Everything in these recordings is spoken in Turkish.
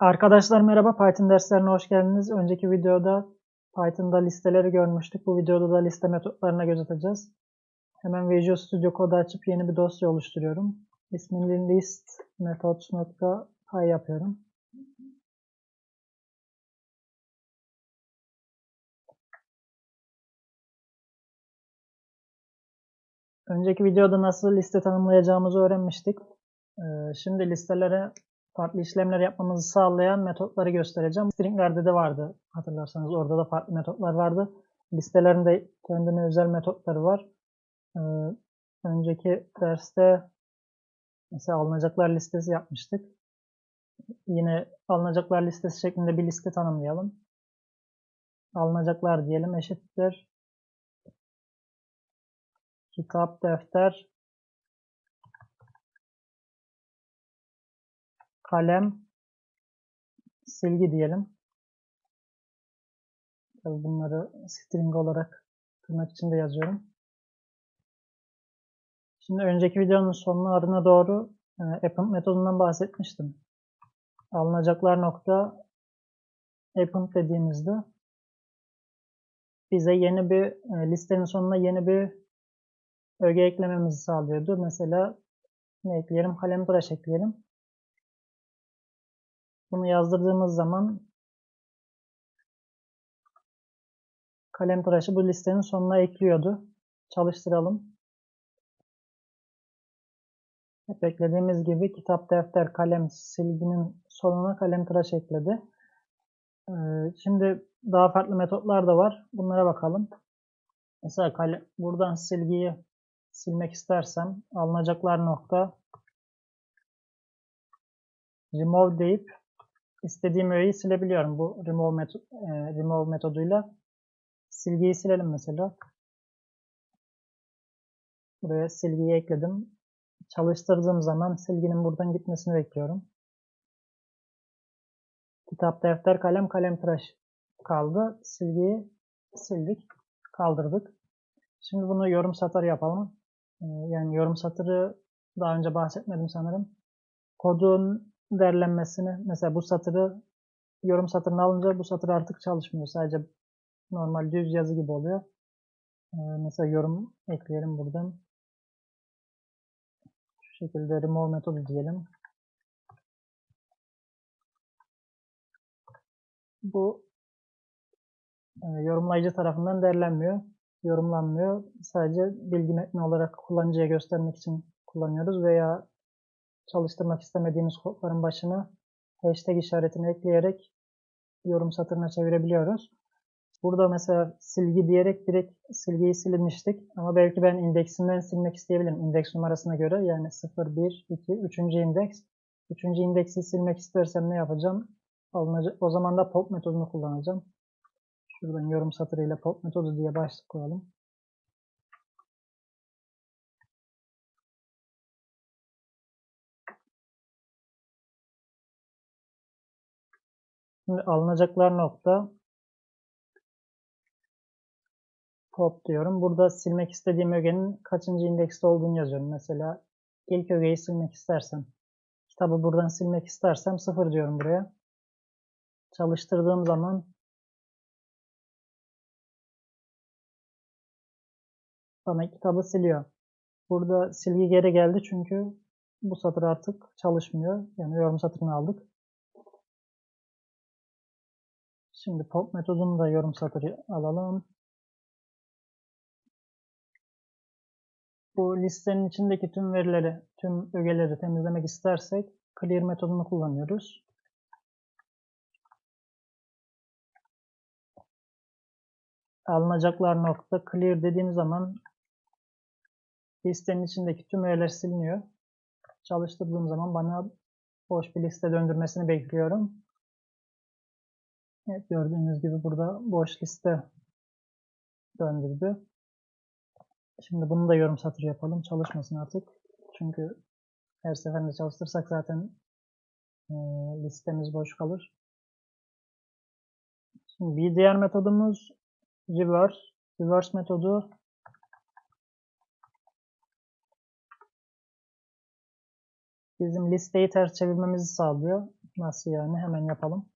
Arkadaşlar merhaba, Python derslerine hoş geldiniz. Önceki videoda Python'da listeleri görmüştük. Bu videoda da liste metotlarına göz atacağız. Hemen Visual Studio Code açıp yeni bir dosya oluşturuyorum. İsmini list methods.py yapıyorum. Önceki videoda nasıl liste tanımlayacağımızı öğrenmiştik. Ee, Şimdi listelere farklı işlemler yapmamızı sağlayan metotları göstereceğim. Stringlerde de vardı. Hatırlarsanız orada da farklı metotlar vardı. Listelerin de kendine özel metotları var. Ee, önceki derste mesela alınacaklar listesi yapmıştık. Yine alınacaklar listesi şeklinde bir liste tanımlayalım. Alınacaklar diyelim eşittir. Kitap, defter, kalem, silgi diyelim. Tabii bunları string olarak tırnak içinde yazıyorum. Şimdi önceki videonun sonlarına doğru e, append metodundan bahsetmiştim. Alınacaklar nokta append dediğimizde bize yeni bir e, listenin sonuna yeni bir öge eklememizi sağlıyordu. Mesela ne ekleyelim? Kalem tıraş ekleyelim. Bunu yazdırdığımız zaman kalem tıraşı bu listenin sonuna ekliyordu. Çalıştıralım. Hep eklediğimiz gibi kitap, defter, kalem, silginin sonuna kalem tıraş ekledi. Ee, şimdi daha farklı metotlar da var. Bunlara bakalım. Mesela kalem, buradan silgiyi silmek istersem alınacaklar nokta remove deyip istediğim öğeyi silebiliyorum. Bu remove, meto e, remove metoduyla silgiyi silelim mesela. Buraya silgiyi ekledim. Çalıştırdığım zaman silginin buradan gitmesini bekliyorum. Kitap, defter, kalem, kalem tıraş kaldı. Silgiyi sildik, kaldırdık. Şimdi bunu yorum satır yapalım. Ee, yani yorum satırı daha önce bahsetmedim sanırım. Kodun derlenmesini, mesela bu satırı yorum satırını alınca bu satır artık çalışmıyor. Sadece normal düz yazı gibi oluyor. Ee, mesela yorum ekleyelim buradan. Şu şekilde remove metodu diyelim. Bu e, yorumlayıcı tarafından derlenmiyor yorumlanmıyor. Sadece bilgi metni olarak kullanıcıya göstermek için kullanıyoruz veya çalıştırmak istemediğimiz kodların başına hashtag işaretini ekleyerek yorum satırına çevirebiliyoruz. Burada mesela silgi diyerek direkt silgiyi silmiştik ama belki ben indeksimden silmek isteyebilirim. İndeks numarasına göre yani 0, 1, 2, 3. indeks. 3. indeksi silmek istersem ne yapacağım? O zaman da pop metodunu kullanacağım. Şuradan yorum satırıyla pop metodu diye başlık koyalım. Şimdi alınacaklar nokta pop diyorum. Burada silmek istediğim ögenin kaçıncı indekste olduğunu yazıyorum. Mesela ilk ögeyi silmek istersem, kitabı buradan silmek istersem 0 diyorum buraya. Çalıştırdığım zaman bana kitabı siliyor. Burada silgi geri geldi çünkü bu satır artık çalışmıyor. Yani yorum satırını aldık. Şimdi pop metodunu da yorum satırı alalım. Bu listenin içindeki tüm verileri, tüm ögeleri temizlemek istersek clear metodunu kullanıyoruz. Alınacaklar nokta clear dediğim zaman listenin içindeki tüm öğeler siliniyor. Çalıştırdığım zaman bana boş bir liste döndürmesini bekliyorum. Evet gördüğünüz gibi burada boş liste döndürdü. Şimdi bunu da yorum satır yapalım. Çalışmasın artık. Çünkü her seferinde çalıştırsak zaten e, listemiz boş kalır. Şimdi bir diğer metodumuz reverse. Reverse metodu bizim listeyi ters çevirmemizi sağlıyor. Nasıl yani? Hemen yapalım.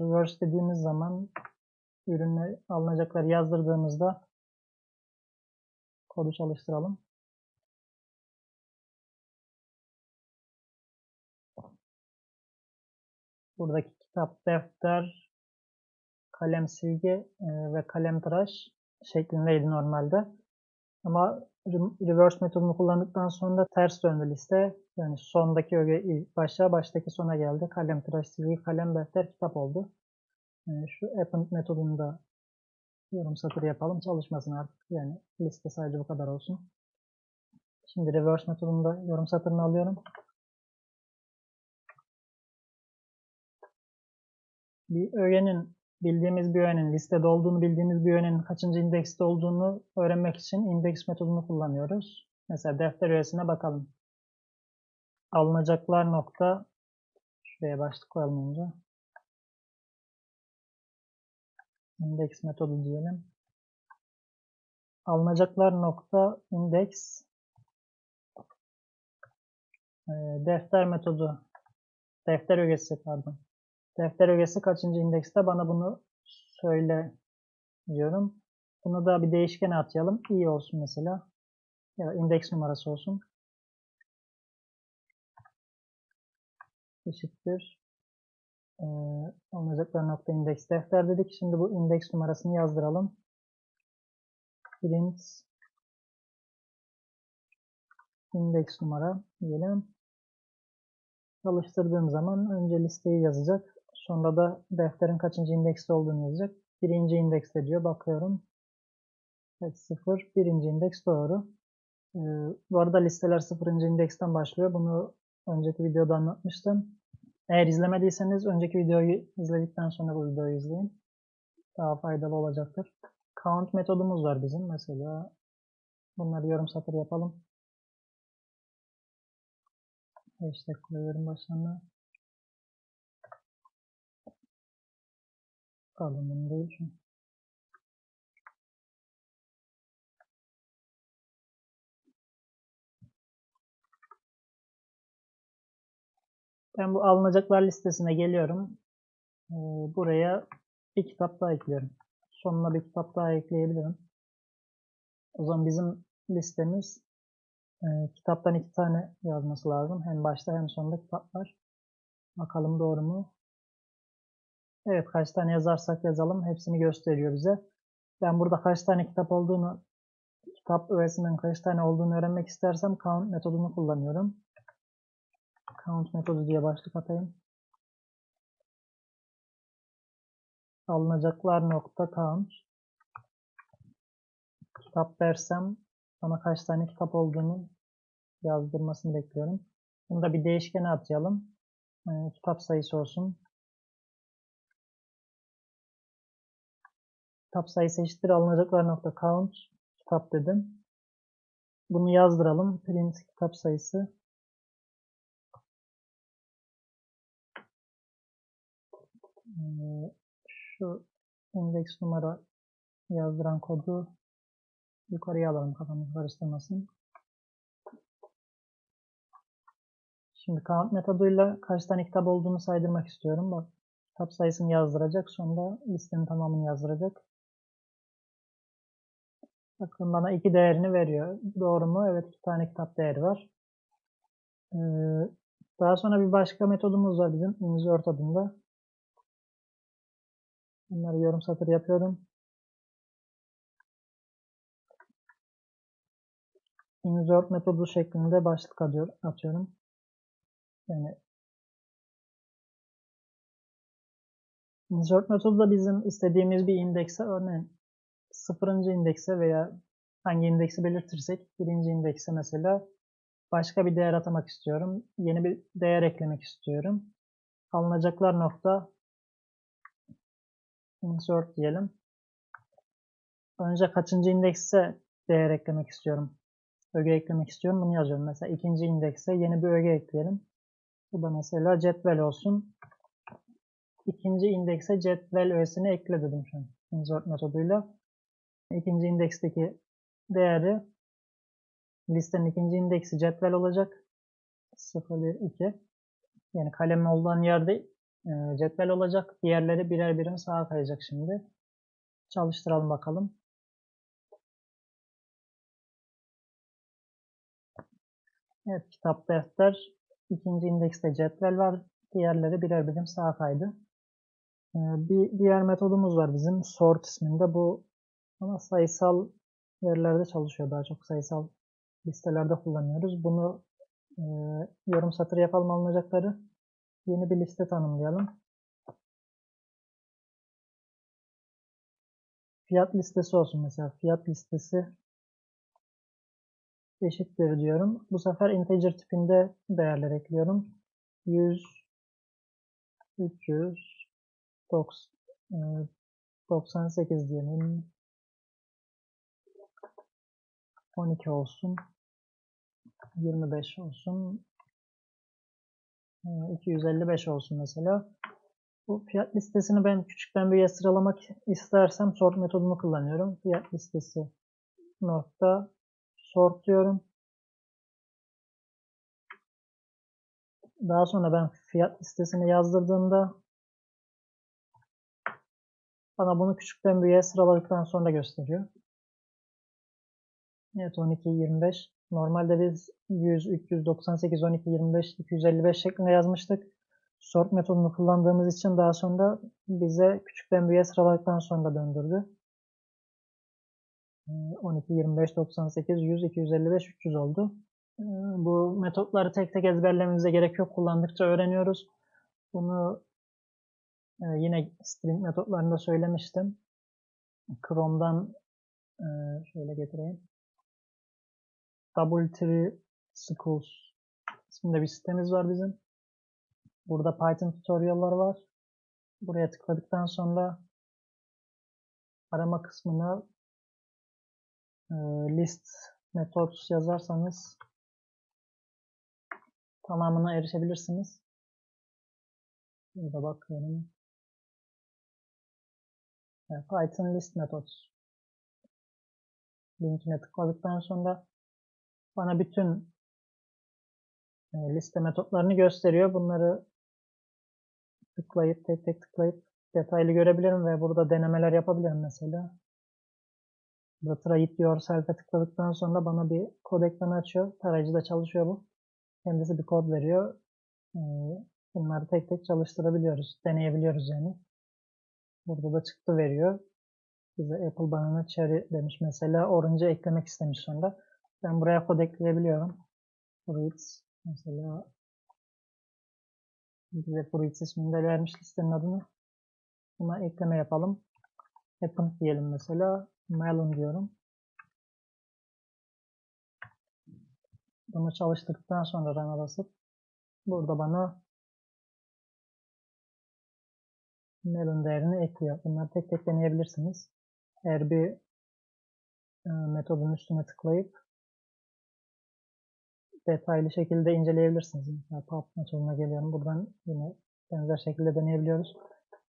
Reverse dediğimiz zaman ürünle alınacakları yazdırdığımızda kodu çalıştıralım. Buradaki kitap, defter, kalem silgi e, ve kalem tıraş şeklindeydi normalde. Ama reverse metodunu kullandıktan sonra ters döndü liste. Yani sondaki öge başa, baştaki sona geldi. Kalem tıraş silgi, kalem defter, kitap oldu. E, şu append metodunu da yorum satırı yapalım. Çalışmasın artık. Yani liste sadece bu kadar olsun. Şimdi reverse metodunda yorum satırını alıyorum. bir öğenin bildiğimiz bir öğenin listede olduğunu bildiğimiz bir öğenin kaçıncı indekste olduğunu öğrenmek için indeks metodunu kullanıyoruz. Mesela defter öğesine bakalım. Alınacaklar nokta şuraya başlık koyalım önce. Indeks metodu diyelim. Alınacaklar nokta indeks e, defter metodu defter ögesi pardon defter ögesi kaçıncı indekste bana bunu söyle diyorum. Bunu da bir değişkene atayalım. i olsun mesela. Ya indeks numarası olsun. Eşittir. Ee, nokta indeks defter dedik. Şimdi bu indeks numarasını yazdıralım. Print indeks numara diyelim. Çalıştırdığım zaman önce listeyi yazacak. Sonra da defterin kaçıncı indekste olduğunu yazacak. Birinci indekste diyor. Bakıyorum. Evet, 0. Birinci indeks doğru. Ee, bu arada listeler sıfırıncı indeksten başlıyor. Bunu önceki videoda anlatmıştım. Eğer izlemediyseniz önceki videoyu izledikten sonra bu videoyu izleyin. Daha faydalı olacaktır. Count metodumuz var bizim. Mesela bunları yorum satır yapalım. Hashtag koyuyorum başlarına. Değil şu. Ben bu alınacaklar listesine geliyorum. Ee, buraya bir kitap daha ekliyorum. Sonuna bir kitap daha ekleyebilirim. O zaman bizim listemiz e, kitaptan iki tane yazması lazım. Hem başta hem sonunda kitap var. Bakalım doğru mu? Evet kaç tane yazarsak yazalım hepsini gösteriyor bize. Ben burada kaç tane kitap olduğunu kitap öğesinden kaç tane olduğunu öğrenmek istersem count metodunu kullanıyorum. Count metodu diye başlık atayım. Alınacaklar nokta count. Kitap dersem bana kaç tane kitap olduğunu yazdırmasını bekliyorum. Bunu da bir değişkene atayalım. Ee, kitap sayısı olsun. Kitap sayısı eşittir alınacaklar nokta count kitap dedim. Bunu yazdıralım. Print kitap sayısı. Ee, şu indeks numara yazdıran kodu yukarıya alalım kafamız karıştırmasın. Şimdi count metoduyla kaç tane kitap olduğunu saydırmak istiyorum. Bak kitap sayısını yazdıracak. Sonra listenin tamamını yazdıracak. Bakın bana iki değerini veriyor. Doğru mu? Evet iki tane kitap değeri var. Ee, daha sonra bir başka metodumuz var bizim insert adında. Bunları yorum satır yapıyorum. Insert metodu şeklinde başlık atıyorum. Yani insert metodu da bizim istediğimiz bir indekse örneğin sıfırıncı indekse veya hangi indeksi belirtirsek birinci indekse mesela başka bir değer atamak istiyorum. Yeni bir değer eklemek istiyorum. Alınacaklar nokta insert diyelim. Önce kaçıncı indekse değer eklemek istiyorum. Öge eklemek istiyorum. Bunu yazıyorum. Mesela ikinci indekse yeni bir öge ekleyelim. Bu da mesela cetvel olsun. İkinci indekse cetvel öğesini ekle dedim şu an. Insert metoduyla. İkinci indeksteki değeri listenin ikinci indeksi cetvel olacak. 0, 1, 2. Yani kalem olan yerde e, cetvel olacak. Diğerleri birer birim sağa kayacak şimdi. Çalıştıralım bakalım. Evet kitap defter. ikinci indekste cetvel var. Diğerleri birer birim sağa kaydı. Ee, bir diğer metodumuz var bizim sort isminde. Bu ama sayısal yerlerde çalışıyor daha çok sayısal listelerde kullanıyoruz. Bunu e, yorum satır yapalım alınacakları. Yeni bir liste tanımlayalım. Fiyat listesi olsun mesela. Fiyat listesi eşittir diyorum. Bu sefer integer tipinde değerler ekliyorum. 100 300 90, 98 diyelim. 12 olsun. 25 olsun. 255 olsun mesela. Bu fiyat listesini ben küçükten büyüğe sıralamak istersem sort metodunu kullanıyorum. Fiyat listesi nokta sort diyorum. Daha sonra ben fiyat listesini yazdırdığımda bana bunu küçükten büyüğe sıraladıktan sonra gösteriyor. Evet 12, 25. Normalde biz 100, 398, 12, 25, 255 şeklinde yazmıştık. Sort metodunu kullandığımız için daha sonra bize küçükten büyüğe sıraladıktan sonra döndürdü. 12, 25, 98, 100, 255, 300 oldu. Ee, bu metotları tek tek ezberlememize gerek yok. Kullandıkça öğreniyoruz. Bunu e, yine string metotlarında söylemiştim. Chrome'dan e, şöyle getireyim. Double Tree Schools isminde bir sitemiz var bizim. Burada Python tutorial'lar var. Buraya tıkladıktan sonra arama kısmına e, list methods yazarsanız tamamına erişebilirsiniz. Burada bakıyorum. Python list methods linkine tıkladıktan sonra bana bütün e, liste metotlarını gösteriyor. Bunları tıklayıp tek tek tıklayıp detaylı görebilirim ve burada denemeler yapabilirim mesela. Burada try it yourself'e tıkladıktan sonra bana bir kod ekranı açıyor. Tarayıcıda çalışıyor bu. Kendisi bir kod veriyor. E, bunları tek tek çalıştırabiliyoruz. Deneyebiliyoruz yani. Burada da çıktı veriyor. Bize Apple Banana Cherry demiş mesela. Orange'ı eklemek istemiş sonra. Ben buraya kod ekleyebiliyorum. Fruits mesela bize Fruits isminde vermiş listenin adını. Buna ekleme yapalım. Apple diyelim mesela. Melon diyorum. Bunu çalıştıktan sonra run'a basıp burada bana melon değerini ekliyor. Bunları tek tek deneyebilirsiniz. Eğer bir e, metodun üstüne tıklayıp detaylı şekilde inceleyebilirsiniz. Mesela pub metoduna geliyorum. Buradan yine benzer şekilde deneyebiliyoruz.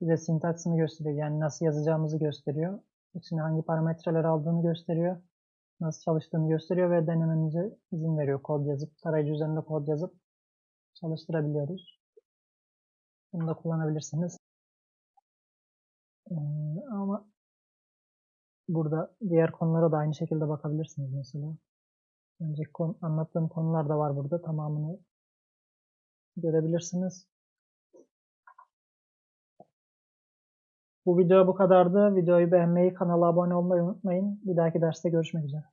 Bize sintaksını gösteriyor. Yani nasıl yazacağımızı gösteriyor. İçine hangi parametreler aldığını gösteriyor. Nasıl çalıştığını gösteriyor ve denememize izin veriyor. Kod yazıp, tarayıcı üzerinde kod yazıp çalıştırabiliyoruz. Bunu da kullanabilirsiniz. Ee, ama burada diğer konulara da aynı şekilde bakabilirsiniz mesela. Önceki konu, anlattığım konular da var burada. Tamamını görebilirsiniz. Bu video bu kadardı. Videoyu beğenmeyi, kanala abone olmayı unutmayın. Bir dahaki derste görüşmek üzere.